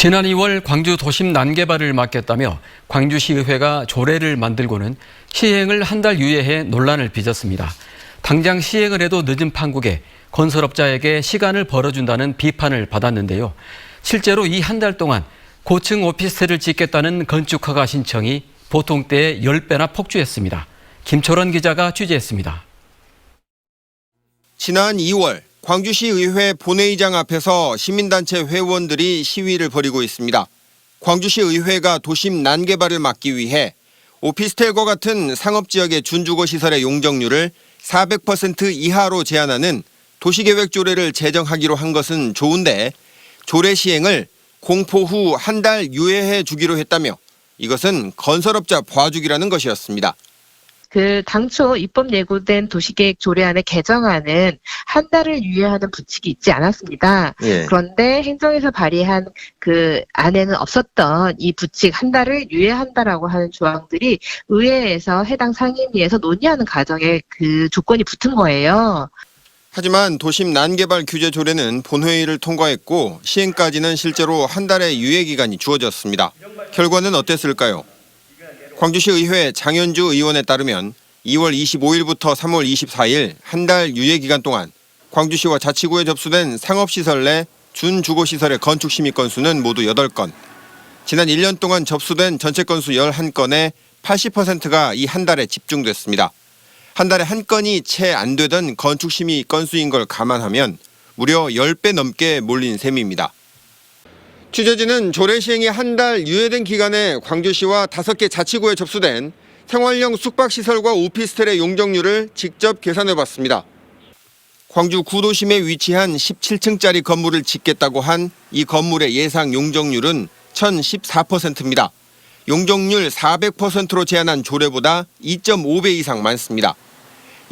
지난 2월 광주 도심 난개발을 맡겼다며 광주시의회가 조례를 만들고는 시행을 한 달 유예해 논란을 빚었습니다. 당장 시행을 해도 늦은 판국에 건설업자에게 시간을 벌어준다는 비판을 받았는데요. 실제로 이 한 달 동안 고층 오피스텔을 짓겠다는 건축 허가 신청이 보통 때의 10배나 폭주했습니다. 김철원 기자가 취재했습니다. 지난 2월 광주시 의회 본회의장 앞에서 시민단체 회원들이 시위를 벌이고 있습니다. 광주시 의회가 도심 난개발을 막기 위해 오피스텔과 같은 상업지역의 준주거 시설의 용적률을 400% 이하로 제한하는 도시계획 조례를 제정하기로 한 것은 좋은데 조례 시행을 공포 후 한 달 유예해 주기로 했다며 이것은 건설업자 봐주기라는 것이었습니다. 그 당초 입법 예고된 도시계획 조례안의 개정안은 한 달을 유예하는 부칙이 있지 않았습니다. 예. 그런데 행정에서 발의한 그 안에는 없었던 이 부칙 한 달을 유예한다라고 하는 조항들이 의회에서 해당 상임위에서 논의하는 과정에 그 조건이 붙은 거예요. 하지만 도심 난개발 규제 조례는 본회의를 통과했고 시행까지는 실제로 한 달의 유예 기간이 주어졌습니다. 결과는 어땠을까요? 광주시 의회 장현주 의원에 따르면 2월 25일부터 3월 24일 한 달 유예 기간 동안 광주시와 자치구에 접수된 상업시설 내 준주거시설의 건축 심의 건수는 모두 8건. 지난 1년 동안 접수된 전체 건수 11건의 80%가 이 한 달에 집중됐습니다. 한 달에 한 건이 채 안 되던 건축 심의 건수인 걸 감안하면 무려 10배 넘게 몰린 셈입니다. 취재진은 조례 시행이 한 달 유예된 기간에 광주시와 다섯 개 자치구에 접수된 생활형 숙박시설과 오피스텔의 용적률을 직접 계산해 봤습니다. 광주 구도심에 위치한 17층짜리 건물을 짓겠다고 한 이 건물의 예상 용적률은 1014%입니다. 용적률 400%로 제한한 조례보다 2.5배 이상 많습니다.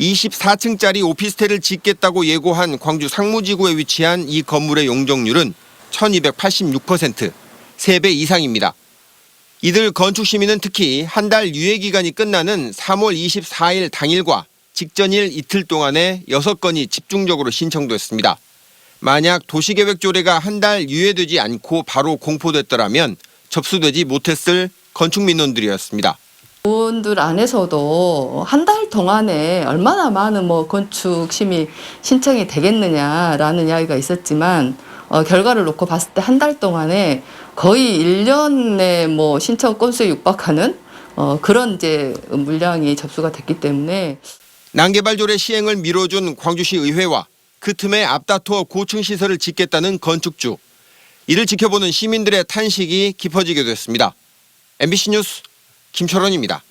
24층짜리 오피스텔을 짓겠다고 예고한 광주 상무지구에 위치한 이 건물의 용적률은 1286%, 3배 이상입니다. 이들 건축 시민은 특히 한 달 유예 기간이 끝나는 3월 24일 당일과 직전일 이틀 동안에 6건이 집중적으로 신청됐습니다. 만약 도시계획 조례가 한 달 유예되지 않고 바로 공포됐더라면 접수되지 못했을 건축 민원들이었습니다. 의원들 안에서도 한 달 동안에 얼마나 많은 뭐 건축 심의 신청이 되겠느냐라는 이야기가 있었지만 어, 결과를 놓고 봤을 때 한 달 동안에 거의 1년의 뭐 신청 건수에 육박하는 어, 그런 이제 물량이 접수가 됐기 때문에 난개발 조례 시행을 미뤄준 광주시 의회와 그 틈에 앞다투어 고층 시설을 짓겠다는 건축주. 이를 지켜보는 시민들의 탄식이 깊어지게 됐습니다. MBC 뉴스 김철원입니다.